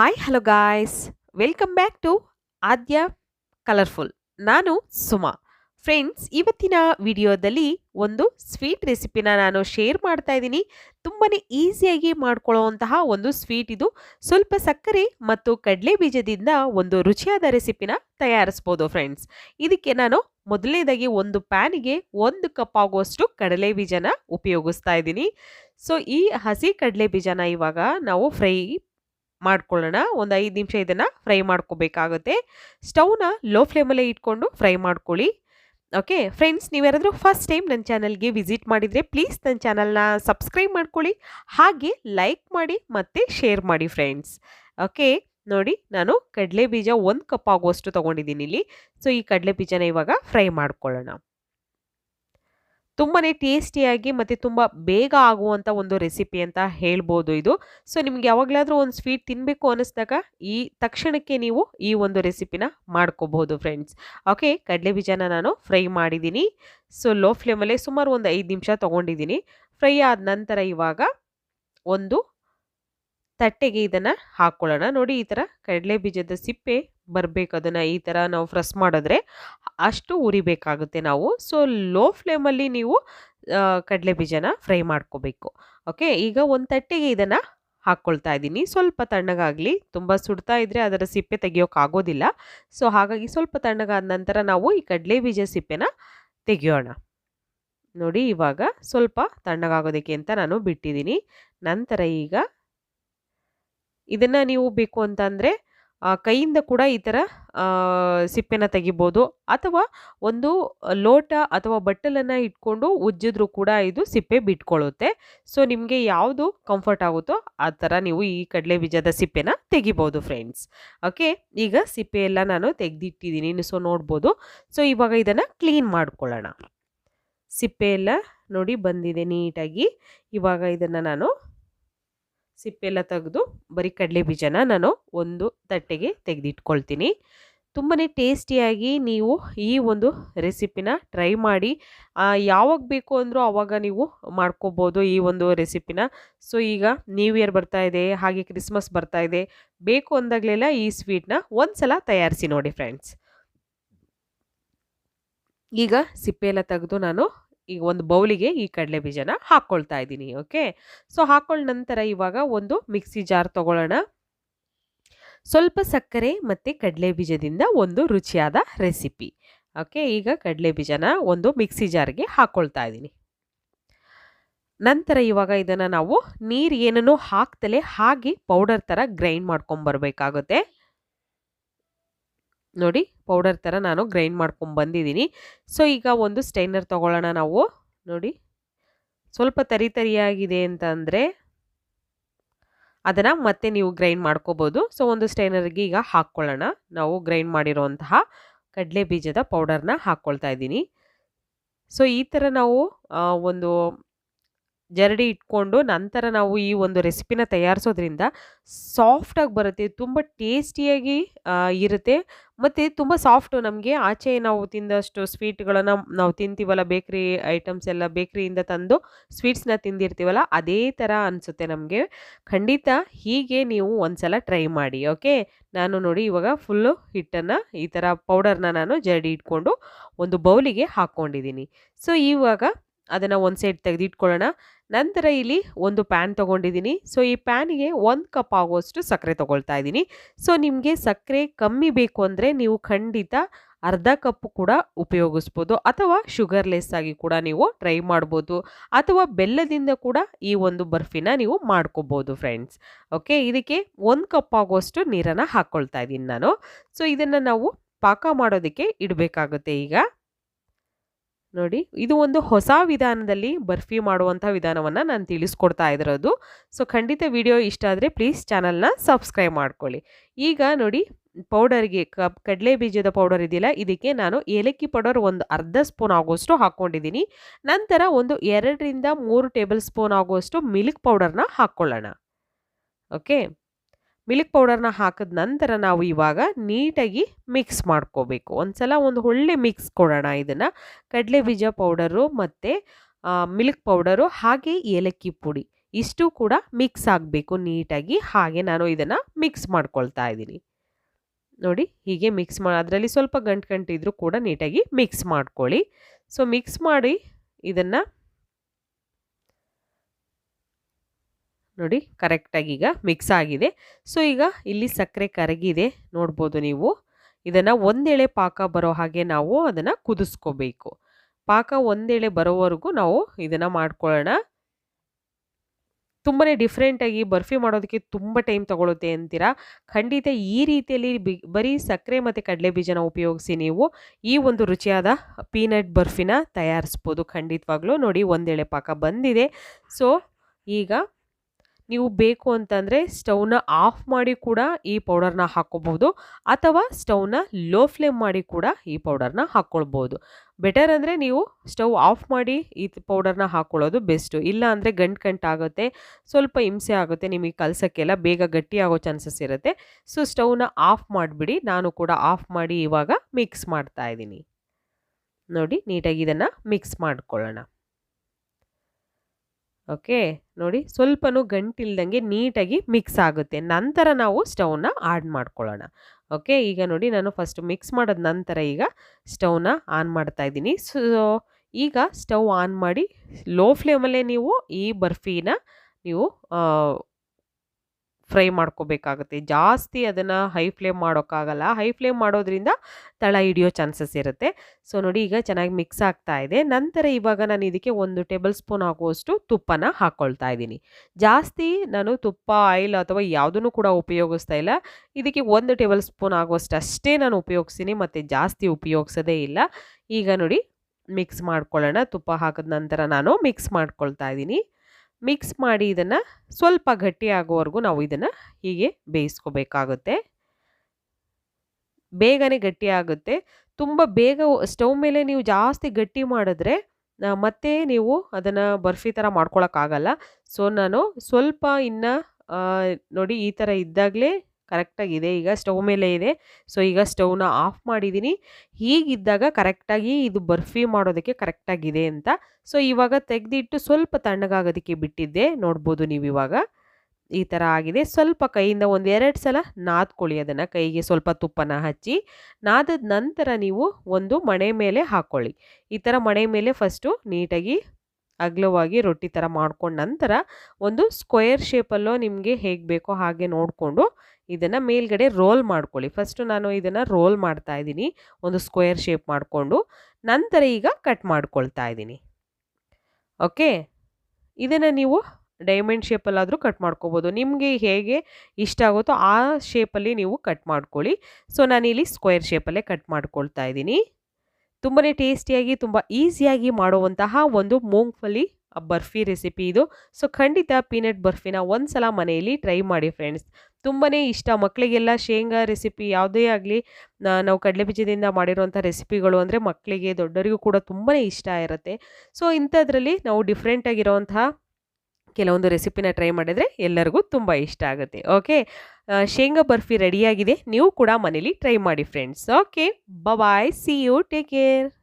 Hi hello guys welcome back to Aadya colourful ನಾನು Suma. Friends ಇವತ್ತಿನ ವಿಡಿಯೋದಲ್ಲಿ ಒಂದು ಸ್ವೀಟ್ ರೆಸಿಪಿನ ನಾನು ಶೇರ್ ಮಾಡ್ತಾ ಇದ್ದೀನಿ. ತುಂಬಾ ಈಸಿಯಾಗಿ ಮಾಡ್ಕೊಳ್ಳುವಂತಹ ಒಂದು ಸ್ವೀಟ್ ಇದು. ಸ್ವಲ್ಪ ಸಕ್ಕರೆ ಮತ್ತು ಕಡಲೆ ಬೀಜದಿಂದ ಒಂದು ರುಚಿಯಾದ ರೆಸಿಪಿನ ತಯಾರಿಸ್ಬೋದು ಫ್ರೆಂಡ್ಸ್ ಇದಕ್ಕೆ ನಾನು ಮೊದಲನೇದಾಗಿ ಒಂದು ಪ್ಯಾನಿಗೆ ಒಂದು ಕಪ್ ಆಗುವಷ್ಟು ಕಡಲೆ ಬೀಜನ ಉಪಯೋಗಿಸ್ತಾ ಇದ್ದೀನಿ. ಸೊ ಈ ಹಸಿ ಕಡಲೆ ಬೀಜನ ಇವಾಗ ನಾವು ಫ್ರೈ ಮಾಡ್ಕೊಳ್ಳೋಣ. ಒಂದು ಐದು ನಿಮಿಷ ಇದನ್ನು ಫ್ರೈ ಮಾಡ್ಕೋಬೇಕಾಗುತ್ತೆ. ಸ್ಟವ್ನ ಲೋ ಫ್ಲೇಮಲ್ಲೇ ಇಟ್ಕೊಂಡು ಫ್ರೈ ಮಾಡ್ಕೊಳ್ಳಿ. ಓಕೆ? ಫ್ರೆಂಡ್ಸ್, ನೀವ್ಯಾರಾದರೂ ಫಸ್ಟ್ ಟೈಮ್ ನನ್ನ ಚಾನಲ್ಗೆ ವಿಸಿಟ್ ಮಾಡಿದರೆ ಪ್ಲೀಸ್ ನನ್ನ ಚಾನಲ್ನ ಸಬ್ಸ್ಕ್ರೈಬ್ ಮಾಡ್ಕೊಳ್ಳಿ. ಹಾಗೆ ಲೈಕ್ ಮಾಡಿ ಮತ್ತು ಶೇರ್ ಮಾಡಿ ಫ್ರೆಂಡ್ಸ್. ಓಕೆ? ನೋಡಿ, ನಾನು ಕಡಲೆ ಬೀಜ ಒಂದು ಕಪ್ ಆಗುವಷ್ಟು ತೊಗೊಂಡಿದ್ದೀನಿ ಇಲ್ಲಿ. ಸೊ, ಈ ಕಡಲೆ ಬೀಜನ ಇವಾಗ ಫ್ರೈ ಮಾಡ್ಕೊಳ್ಳೋಣ. ತುಂಬಾ ಟೇಸ್ಟಿಯಾಗಿ ಮತ್ತು ತುಂಬ ಬೇಗ ಆಗುವಂಥ ಒಂದು ರೆಸಿಪಿ ಅಂತ ಹೇಳ್ಬೋದು ಇದು. ಸೊ, ನಿಮ್ಗೆ ಯಾವಾಗಲಾದರೂ ಒಂದು ಸ್ವೀಟ್ ತಿನ್ನಬೇಕು ಅನ್ನಿಸ್ದಾಗ ಈ ತಕ್ಷಣಕ್ಕೆ ನೀವು ಈ ಒಂದು ರೆಸಿಪಿನ ಮಾಡ್ಕೋಬಹುದು ಫ್ರೆಂಡ್ಸ್. ಓಕೆ, ಕಡಲೆ ಬೀಜನ ನಾನು ಫ್ರೈ ಮಾಡಿದ್ದೀನಿ. ಸೊ, ಲೋ ಫ್ಲೇಮಲ್ಲೇ ಸುಮಾರು ಒಂದು ಐದು ನಿಮಿಷ ತೊಗೊಂಡಿದ್ದೀನಿ. ಫ್ರೈ ಆದ ನಂತರ ಇವಾಗ ಒಂದು ತಟ್ಟೆಗೆ ಇದನ್ನು ಹಾಕ್ಕೊಳ್ಳೋಣ ನೋಡಿ, ಈ ಥರ ಕಡಲೆ ಬೀಜದ ಸಿಪ್ಪೆ ಬರಬೇಕು ಅದನ್ನು ಈ ಥರ ನಾವು ಫ್ರೆಸ್ ಮಾಡಿದ್ರೆ ಅಷ್ಟು ಉರಿಬೇಕಾಗುತ್ತೆ ನಾವು. ಸೊ ಲೋ ಫ್ಲೇಮಲ್ಲಿ ನೀವು ಕಡಲೆ ಬೀಜನ ಫ್ರೈ ಮಾಡ್ಕೋಬೇಕು. ಓಕೆ ಈಗ ಒಂದು ತಟ್ಟೆಗೆ ಇದನ್ನು ಹಾಕ್ಕೊಳ್ತಾ ಇದ್ದೀನಿ. ಸ್ವಲ್ಪ ತಣ್ಣಗಾಗಲಿ. ತುಂಬ ಸುಡ್ತಾ ಇದ್ದರೆ ಅದರ ಸಿಪ್ಪೆ ತೆಗಿಯೋಕ್ಕಾಗೋದಿಲ್ಲ ಸೊ ಹಾಗಾಗಿ ಸ್ವಲ್ಪ ತಣ್ಣಗಾದ ನಂತರ ನಾವು ಈ ಕಡಲೆ ಬೀಜ ಸಿಪ್ಪೆನ ತೆಗೆಯೋಣ. ನೋಡಿ, ಇವಾಗ ಸ್ವಲ್ಪ ತಣ್ಣಗಾಗೋದಕ್ಕೆ ಅಂತ ನಾನು ಬಿಟ್ಟಿದ್ದೀನಿ. ನಂತರ ಈಗ ಇದನ್ನು ನೀವು ಬೇಕು ಅಂತಂದರೆ ಕೈಯಿಂದ ಕೂಡ ಈ ಥರ ಸಿಪ್ಪೆನ ತೆಗಿಬೋದು. ಅಥವಾ ಒಂದು ಲೋಟ ಅಥವಾ ಬಟ್ಟಲನ್ನು ಇಟ್ಕೊಂಡು ಉಜ್ಜಿದ್ರೂ ಕೂಡ ಇದು ಸಿಪ್ಪೆ ಬಿಟ್ಕೊಳ್ಳುತ್ತೆ ಸೊ, ನಿಮಗೆ ಯಾವುದು ಕಂಫರ್ಟ್ ಆಗುತ್ತೋ ಆ ಥರ ನೀವು ಈ ಕಡಲೆ ಬೀಜದ ಸಿಪ್ಪೆನ ತೆಗಿಬೋದು ಫ್ರೆಂಡ್ಸ್ ಓಕೆ ಈಗ ಸಿಪ್ಪೆ ಎಲ್ಲ ನಾನು ತೆಗೆದಿಟ್ಟಿದ್ದೀನಿ. ಸೊ ನೋಡ್ಬೋದು. ಸೊ ಇವಾಗ ಇದನ್ನು ಕ್ಲೀನ್ ಮಾಡ್ಕೊಳ್ಳೋಣ. ಸಿಪ್ಪೆ ಎಲ್ಲ ನೋಡಿ ಬಂದಿದೆ ನೀಟಾಗಿ. ಇವಾಗ ಇದನ್ನು ನಾನು ಸಿಪ್ಪೆಲ್ಲ ತೆಗೆದು ಬರೀ ಕಡಲೆ ಬೀಜನ ನಾನು ಒಂದು ತಟ್ಟೆಗೆ ತೆಗೆದಿಟ್ಕೊಳ್ತೀನಿ. ತುಂಬಾ ಟೇಸ್ಟಿಯಾಗಿ ನೀವು ಈ ಒಂದು ರೆಸಿಪಿನ ಟ್ರೈ ಮಾಡಿ. ಯಾವಾಗ ಬೇಕು ಅಂದರೂ ಆವಾಗ ನೀವು ಮಾಡ್ಕೋಬೋದು ಈ ಒಂದು ರೆಸಿಪಿನ. ಸೊ, ಈಗ ನ್ಯೂ ಇಯರ್ ಬರ್ತಾ ಇದೆ, ಹಾಗೆ ಕ್ರಿಸ್ಮಸ್ ಬರ್ತಾ ಇದೆ. ಬೇಕು ಅಂದಾಗಲೆಲ್ಲ ಈ ಸ್ವೀಟ್ನ ಒಂದು ಸಲ ತಯಾರಿಸಿ ನೋಡಿ ಫ್ರೆಂಡ್ಸ್ ಈಗ ಸಿಪ್ಪೆ ಎಲ್ಲ ತೆಗೆದು ನಾನು ಈಗ ಒಂದು ಬೌಲಿಗೆ ಈ ಕಡಲೆ ಬೀಜನ ಹಾಕ್ಕೊಳ್ತಾ ಇದ್ದೀನಿ, ಓಕೆ? ಸೊ ಹಾಕೊಂಡ ನಂತರ ಇವಾಗ ಒಂದು ಮಿಕ್ಸಿ ಜಾರ್ ತಗೊಳ್ಳೋಣ. ಸ್ವಲ್ಪ ಸಕ್ಕರೆ ಮತ್ತು ಕಡಲೆ ಬೀಜದಿಂದ ಒಂದು ರುಚಿಯಾದ ರೆಸಿಪಿ, ಓಕೆ? ಈಗ ಕಡಲೆ ಬೀಜನ ಒಂದು ಮಿಕ್ಸಿ ಜಾರ್ಗೆ ಹಾಕ್ಕೊಳ್ತಾ ಇದ್ದೀನಿ. ನಂತರ ಇವಾಗ ಇದನ್ನು ನಾವು ನೀರು ಏನನ್ನೂ ಹಾಕ್ತಲೇ ಹಾಗೆ ಪೌಡರ್ ಥರ ಗ್ರೈಂಡ್ ಮಾಡ್ಕೊಂಬರ್ಬೇಕಾಗುತ್ತೆ ನೋಡಿ ಪೌಡರ್ ಥರ ನಾನು ಗ್ರೈಂಡ್ ಮಾಡ್ಕೊಂಡು ಬಂದಿದ್ದೀನಿ. ಸೊ ಈಗ ಒಂದು ಸ್ಟೈನರ್ ತೊಗೊಳ್ಳೋಣ ನಾವು. ನೋಡಿ, ಸ್ವಲ್ಪ ತರಿ ತರಿಯಾಗಿದೆ ಅಂತ ಅಂದರೆ ಅದನ್ನು ಮತ್ತೆ ನೀವು ಗ್ರೈಂಡ್ ಮಾಡ್ಕೋಬೋದು. ಸೊ ಒಂದು ಸ್ಟೈನರ್ಗೆ ಈಗ ಹಾಕ್ಕೊಳ್ಳೋಣ. ನಾವು ಗ್ರೈಂಡ್ ಮಾಡಿರೋಂತಹ ಕಡಲೆ ಬೀಜದ ಪೌಡರ್ನ ಹಾಕ್ಕೊಳ್ತಾ ಇದ್ದೀನಿ. ಸೊ ಈ ಥರ ನಾವು ಒಂದು ಜರಡಿ ಇಟ್ಕೊಂಡು ನಂತರ ನಾವು ಈ ಒಂದು ರೆಸಿಪಿನ ತಯಾರಿಸೋದ್ರಿಂದ ಸಾಫ್ಟಾಗಿ ಬರುತ್ತೆ, ತುಂಬ ಟೇಸ್ಟಿಯಾಗಿ ಇರುತ್ತೆ ಮತ್ತು ತುಂಬ ಸಾಫ್ಟು ನಮಗೆ. ಆಚೆ ನಾವು ತಿಂದಷ್ಟು ಸ್ವೀಟ್ಗಳನ್ನು ನಾವು ತಿಂತೀವಲ್ಲ, ಬೇಕ್ರಿ ಐಟಮ್ಸ್ ಎಲ್ಲ ಬೇಕ್ರಿಯಿಂದ ತಂದು ಸ್ವೀಟ್ಸ್ನ ತಿಂದಿರ್ತೀವಲ್ಲ, ಅದೇ ಥರ ಅನಿಸುತ್ತೆ ನಮಗೆ. ಖಂಡಿತ ಹೀಗೆ ನೀವು ಒಂದ್ಸಲ ಟ್ರೈ ಮಾಡಿ, ಓಕೆ? ನಾನು ನೋಡಿ ಇವಾಗ ಫುಲ್ಲು ಹಿಟ್ಟನ್ನು, ಈ ಥರ ಪೌಡರ್ನ ನಾನು ಜರಡಿ ಇಟ್ಕೊಂಡು ಒಂದು ಬೌಲಿಗೆ ಹಾಕ್ಕೊಂಡಿದ್ದೀನಿ. ಸೊ, ಇವಾಗ ಅದನ್ನು ಒಂದು ಸೈಡ್ ತೆಗೆದಿಟ್ಕೊಳ್ಳೋಣ. ನಂತರ ಇಲ್ಲಿ ಒಂದು ಪ್ಯಾನ್ ತೊಗೊಂಡಿದ್ದೀನಿ. ಸೊ ಈ ಪ್ಯಾನಿಗೆ ಒಂದು ಕಪ್ ಆಗುವಷ್ಟು ಸಕ್ಕರೆ ತೊಗೊಳ್ತಾ ಇದ್ದೀನಿ. ಸೊ ನಿಮಗೆ ಸಕ್ಕರೆ ಕಮ್ಮಿ ಬೇಕು ಅಂದರೆ ನೀವು ಖಂಡಿತ ಅರ್ಧ ಕಪ್ ಕೂಡ ಉಪಯೋಗಿಸ್ಬೋದು. ಅಥವಾ ಶುಗರ್ಲೆಸ್ ಆಗಿ ಕೂಡ ನೀವು ಟ್ರೈ ಮಾಡ್ಬೋದು. ಅಥವಾ ಬೆಲ್ಲದಿಂದ ಕೂಡ ಈ ಒಂದು ಬರ್ಫಿನ ನೀವು ಮಾಡ್ಕೋಬೋದು ಫ್ರೆಂಡ್ಸ್ ಓಕೆ ಇದಕ್ಕೆ ಒಂದು ಕಪ್ ಆಗುವಷ್ಟು ನೀರನ್ನು ಹಾಕ್ಕೊಳ್ತಾ ಇದ್ದೀನಿ ನಾನು. ಸೊ ಇದನ್ನು ನಾವು ಪಾಕ ಮಾಡೋದಕ್ಕೆ ಇಡಬೇಕಾಗುತ್ತೆ ಈಗ. ನೋಡಿ, ಇದು ಒಂದು ಹೊಸ ವಿಧಾನದಲ್ಲಿ ಬರ್ಫಿ ಮಾಡುವಂಥ ವಿಧಾನವನ್ನು ನಾನು ತಿಳಿಸ್ಕೊಡ್ತಾ ಇರೋದು. ಸೊ, ಖಂಡಿತ ವಿಡಿಯೋ ಇಷ್ಟ ಆದರೆ ಪ್ಲೀಸ್ ಚಾನಲ್ನ ಸಬ್ಸ್ಕ್ರೈಬ್ ಮಾಡ್ಕೊಳ್ಳಿ. ಈಗ ನೋಡಿ, ಪೌಡರ್ಗೆ ಕಬ್, ಕಡಲೆ ಬೀಜದ ಪೌಡರ್ ಇದೆಯಲ್ಲ, ಇದಕ್ಕೆ ನಾನು ಏಲಕ್ಕಿ ಪೌಡರ್ ಒಂದು ಅರ್ಧ ಸ್ಪೂನ್ ಆಗುವಷ್ಟು ಹಾಕ್ಕೊಂಡಿದ್ದೀನಿ. ನಂತರ ಒಂದು ಎರಡರಿಂದ ಮೂರು ಟೇಬಲ್ ಸ್ಪೂನ್ ಆಗುವಷ್ಟು ಮಿಲ್ಕ್ ಪೌಡರ್ನ ಹಾಕ್ಕೊಳ್ಳೋಣ. ಓಕೆ? ಮಿಲ್ಕ್ ಪೌಡರ್ನ ಹಾಕಿದ ನಂತರ ನಾವು ಇವಾಗ ನೀಟಾಗಿ ಮಿಕ್ಸ್ ಮಾಡ್ಕೋಬೇಕು. ಒಂದ್ಸಲ ಒಂದು ಒಳ್ಳೆ ಮಿಕ್ಸ್ ಕೊಡೋಣ ಇದನ್ನು. ಕಡಲೆ ಬೀಜ ಪೌಡರು ಮತ್ತು ಮಿಲ್ಕ್ ಪೌಡರು ಹಾಗೆ ಏಲಕ್ಕಿ ಪುಡಿ ಇಷ್ಟು ಕೂಡ ಮಿಕ್ಸ್ ಆಗಬೇಕು ನೀಟಾಗಿ. ಹಾಗೆ ನಾನು ಇದನ್ನು ಮಿಕ್ಸ್ ಮಾಡ್ಕೊಳ್ತಾ ಇದ್ದೀನಿ. ನೋಡಿ ಹೀಗೆ ಮಿಕ್ಸ್ ಮಾಡಿ ಅದರಲ್ಲಿ ಸ್ವಲ್ಪ ಗಂಟು ಗಂಟು ಇದ್ದರೂ ಕೂಡ ನೀಟಾಗಿ ಮಿಕ್ಸ್ ಮಾಡ್ಕೊಳ್ಳಿ. ಸೊ, ಮಿಕ್ಸ್ ಮಾಡಿ ಇದನ್ನು ನೋಡಿ ಕರೆಕ್ಟಾಗಿ ಈಗ ಮಿಕ್ಸ್ ಆಗಿದೆ. ಸೊ, ಈಗ ಇಲ್ಲಿ ಸಕ್ಕರೆ ಕರಗಿದೆ. ನೋಡ್ಬೋದು ನೀವು. ಇದನ್ನು ಒಂದೆಳೆ ಪಾಕ ಬರೋ ಹಾಗೆ ನಾವು ಅದನ್ನು ಕುದಿಸ್ಕೋಬೇಕು. ಪಾಕ ಒಂದೆಳೆ ಬರೋವರೆಗೂ ನಾವು ಇದನ್ನು ಮಾಡ್ಕೊಳ್ಳೋಣ. ತುಂಬಾ ಡಿಫ್ರೆಂಟಾಗಿ ಬರ್ಫಿ ಮಾಡೋದಕ್ಕೆ ತುಂಬ ಟೈಮ್ ತಗೊಳುತ್ತೆ ಅಂತೀರಾ? ಖಂಡಿತ ಈ ರೀತಿಯಲ್ಲಿ ಬಿ, ಬರೀ ಸಕ್ಕರೆ ಮತ್ತು ಕಡಲೆ ಬೀಜನ ಉಪಯೋಗಿಸಿ ನೀವು ಈ ಒಂದು ರುಚಿಯಾದ ಪೀನಟ್ ಬರ್ಫಿನ ತಯಾರಿಸ್ಬೋದು ಖಂಡಿತವಾಗ್ಲೂ. ನೋಡಿ ಒಂದೆಳೆ ಪಾಕ ಬಂದಿದೆ. ಸೊ, ಈಗ ನೀವು ಬೇಕು ಅಂತಂದರೆ ಸ್ಟೌವ್ನ ಆಫ್ ಮಾಡಿ ಕೂಡ ಈ ಪೌಡರ್ನ ಹಾಕ್ಕೋಬೋದು ಅಥವಾ ಸ್ಟೌವ್ನ ಲೋ ಫ್ಲೇಮ್ ಮಾಡಿ ಕೂಡ ಈ ಪೌಡರ್ನ ಹಾಕ್ಕೊಳ್ಬೋದು ಬೆಟರ್ ಅಂದರೆ ನೀವು ಸ್ಟವ್ ಆಫ್ ಮಾಡಿ ಈ ಪೌಡರ್ನ ಹಾಕ್ಕೊಳ್ಳೋದು ಬೆಸ್ಟು. ಇಲ್ಲ ಅಂದರೆ ಗಂಟು ಗಂಟು ಆಗುತ್ತೆ, ಸ್ವಲ್ಪ ಹಿಂಸೆ ಆಗುತ್ತೆ, ನಿಮಗೆ ಕಲಸೋಕ್ಕೆಲ್ಲ ಬೇಗ ಗಟ್ಟಿ ಆಗೋ ಚಾನ್ಸಸ್ ಇರುತ್ತೆ. ಸೊ ಸ್ಟವ್ನ ಆಫ್ ಮಾಡಿಬಿಡಿ. ನಾನು ಕೂಡ ಆಫ್ ಮಾಡಿ ಇವಾಗ ಮಿಕ್ಸ್ ಮಾಡ್ತಾ ಇದ್ದೀನಿ. ನೋಡಿ, ನೀಟಾಗಿ ಇದನ್ನು ಮಿಕ್ಸ್ ಮಾಡ್ಕೊಳ್ಳೋಣ. ಓಕೆ? ನೋಡಿ ಸ್ವಲ್ಪನೂ ಗಂಟಿಲ್ದಂಗೆ ನೀಟಾಗಿ ಮಿಕ್ಸ್ ಆಗುತ್ತೆ. ನಂತರ ನಾವು ಸ್ಟವ್ನ ಆಡ್ ಮಾಡ್ಕೊಳ್ಳೋಣ. ಓಕೆ? ಈಗ ನೋಡಿ ನಾನು ಫಸ್ಟ್ ಮಿಕ್ಸ್ ಮಾಡಿದ ನಂತರ ಈಗ ಸ್ಟವ್ನ ಆನ್ ಮಾಡ್ತಾ ಇದ್ದೀನಿ. ಸೊ ಈಗ ಸ್ಟವ್ ಆನ್ ಮಾಡಿ ಲೋ ಫ್ಲೇಮಲ್ಲೇ ನೀವು ಈ ಬರ್ಫಿನ ನೀವು ಫ್ರೈ ಮಾಡ್ಕೋಬೇಕಾಗುತ್ತೆ. ಜಾಸ್ತಿ ಅದನ್ನು ಹೈ ಫ್ಲೇಮ್ ಮಾಡೋಕ್ಕಾಗಲ್ಲ. ಹೈ ಫ್ಲೇಮ್ ಮಾಡೋದ್ರಿಂದ ತಳ ಹಿಡಿಯೋ ಚಾನ್ಸಸ್ ಇರುತ್ತೆ. ಸೊ, ನೋಡಿ ಈಗ ಚೆನ್ನಾಗಿ ಮಿಕ್ಸ್ ಆಗ್ತಾ ಇದೆ. ನಂತರ ಇವಾಗ ನಾನು ಇದಕ್ಕೆ ಒಂದು ಟೇಬಲ್ ಸ್ಪೂನ್ ಆಗುವಷ್ಟು ತುಪ್ಪನ ಹಾಕ್ಕೊಳ್ತಾ ಇದ್ದೀನಿ. ಜಾಸ್ತಿ ನಾನು ತುಪ್ಪ, ಆಯಿಲ್ ಅಥವಾ ಯಾವುದನ್ನು ಕೂಡ ಉಪಯೋಗಿಸ್ತಾ ಇಲ್ಲ. ಇದಕ್ಕೆ ಒಂದು ಟೇಬಲ್ ಸ್ಪೂನ್ ಆಗುವಷ್ಟು ಅಷ್ಟೇ ನಾನು ಉಪಯೋಗಿಸ್ತೀನಿ. ಮತ್ತು ಜಾಸ್ತಿ ಉಪಯೋಗಿಸೋದೇ ಇಲ್ಲ. ಈಗ ನೋಡಿ ಮಿಕ್ಸ್ ಮಾಡ್ಕೊಳ್ಳೋಣ. ತುಪ್ಪ ಹಾಕಿದ ನಂತರ ನಾನು ಮಿಕ್ಸ್ ಮಾಡ್ಕೊಳ್ತಾ ಇದ್ದೀನಿ. ಮಿಕ್ಸ್ ಮಾಡಿ ಇದನ್ನು ಸ್ವಲ್ಪ ಗಟ್ಟಿ ಆಗೋವರೆಗೂ ನಾವು ಇದನ್ನು ಹೀಗೆ ಬೇಯಿಸ್ಕೋಬೇಕಾಗುತ್ತೆ. ಬೇಗನೆ ಗಟ್ಟಿ ಆಗುತ್ತೆ. ತುಂಬ ಬೇಗ ಸ್ಟವ್ ಮೇಲೆ ನೀವು ಜಾಸ್ತಿ ಗಟ್ಟಿ ಮಾಡಿದ್ರೆ ಮತ್ತೆ ನೀವು ಅದನ್ನು ಬರ್ಫಿ ಥರ ಮಾಡ್ಕೊಳಕ್ಕಾಗಲ್ಲ. ಸೊ, ನಾನು ಸ್ವಲ್ಪ ಇನ್ನು ನೋಡಿ ಈ ಥರ ಇದ್ದಾಗಲೇ ಕರೆಕ್ಟಾಗಿದೆ ಈಗ ಸ್ಟವ್ ಮೇಲೆ ಇದೆ. ಸೊ, ಈಗ ಸ್ಟವ್ನ ಆಫ್ ಮಾಡಿದ್ದೀನಿ. ಹೀಗಿದ್ದಾಗ ಕರೆಕ್ಟಾಗಿ ಇದು ಬರ್ಫಿ ಮಾಡೋದಕ್ಕೆ ಕರೆಕ್ಟಾಗಿದೆ ಅಂತ. ಸೊ, ಇವಾಗ ತೆಗೆದಿಟ್ಟು ಸ್ವಲ್ಪ ತಣ್ಣಗಾಗೋದಕ್ಕೆ ಬಿಟ್ಟಿದ್ದೆ. ನೋಡ್ಬೋದು ನೀವು ಇವಾಗ. ಈ ಥರ ಆಗಿದೆ. ಸ್ವಲ್ಪ ಕೈಯಿಂದ ಒಂದು ಎರಡು ಸಲ ನಾದ್ಕೊಳ್ಳಿ ಅದನ್ನು. ಕೈಗೆ ಸ್ವಲ್ಪ ತುಪ್ಪನ ಹಚ್ಚಿ. ನಾದದ ನಂತರ ನೀವು ಒಂದು ಮಣೆ ಮೇಲೆ ಹಾಕ್ಕೊಳ್ಳಿ ಈ ಥರ ಮಣೆ ಮೇಲೆ ಫಸ್ಟು ನೀಟಾಗಿ ಅಗ್ಲವಾಗಿ ರೊಟ್ಟಿ ಥರ ಮಾಡ್ಕೊಂಡ ನಂತರ ಒಂದು ಸ್ಕ್ವೇರ್ ಶೇಪಲ್ಲೋ ನಿಮಗೆ ಹೇಗೆ ಬೇಕೋ ಹಾಗೆ ನೋಡಿಕೊಂಡು ಇದನ್ನು ಮೇಲ್ಗಡೆ ರೋಲ್ ಮಾಡ್ಕೊಳ್ಳಿ. ಫಸ್ಟು ನಾನು ಇದನ್ನು ರೋಲ್ ಮಾಡ್ತಾ ಇದ್ದೀನಿ. ಒಂದು ಸ್ಕ್ವೇರ್ ಶೇಪ್ ಮಾಡಿಕೊಂಡು ನಂತರ ಈಗ ಕಟ್ ಮಾಡ್ಕೊಳ್ತಾ ಇದ್ದೀನಿ. ಓಕೆ? ಇದನ್ನು ನೀವು ಡೈಮಂಡ್ ಶೇಪಲ್ಲಾದರೂ ಕಟ್ ಮಾಡ್ಕೋಬೋದು. ನಿಮಗೆ ಹೇಗೆ ಇಷ್ಟ ಆಗುತ್ತೋ ಆ ಶೇಪಲ್ಲಿ ನೀವು ಕಟ್ ಮಾಡ್ಕೊಳ್ಳಿ. ಸೊ, ನಾನಿಲ್ಲಿ ಸ್ಕ್ವೇರ್ ಶೇಪಲ್ಲೇ ಕಟ್ ಮಾಡ್ಕೊಳ್ತಾ ಇದ್ದೀನಿ. ತುಂಬಾ ಟೇಸ್ಟಿಯಾಗಿ, ತುಂಬ ಈಸಿಯಾಗಿ ಮಾಡುವಂತಹ ಒಂದು ಮೂಂಗ್ಫಲಿ ಬರ್ಫಿ ರೆಸಿಪಿ ಇದು. ಸೊ, ಖಂಡಿತ ಪೀನಟ್ ಬರ್ಫಿನ ಒಂದು ಸಲ ಮನೆಯಲ್ಲಿ ಟ್ರೈ ಮಾಡಿ ಫ್ರೆಂಡ್ಸ್. ತುಂಬಾ ಇಷ್ಟ. ಮಕ್ಕಳಿಗೆಲ್ಲ ಶೇಂಗಾ ರೆಸಿಪಿ ಯಾವುದೇ ಆಗಲಿ ನಾವು ಕಡಲೆ ಬೀಜದಿಂದ ಮಾಡಿರುವಂಥ ರೆಸಿಪಿಗಳು ಅಂದರೆ ಮಕ್ಕಳಿಗೆ ದೊಡ್ಡವರಿಗೂ ಕೂಡ ತುಂಬಾ ಇಷ್ಟ ಇರುತ್ತೆ. ಸೊ, ಇಂಥದ್ರಲ್ಲಿ ನಾವು ಡಿಫ್ರೆಂಟಾಗಿರೋವಂತಹ ಕೆಲವೊಂದು ರೆಸಿಪಿನ ಟ್ರೈ ಮಾಡಿದರೆ ಎಲ್ಲರಿಗೂ ತುಂಬ ಇಷ್ಟ ಆಗುತ್ತೆ. ಓಕೆ? ಶೇಂಗಾ ಬರ್ಫಿ ರೆಡಿಯಾಗಿದೆ. ನೀವು ಕೂಡ ಮನೇಲಿ ಟ್ರೈ ಮಾಡಿ friends. Okay? Bye see you take care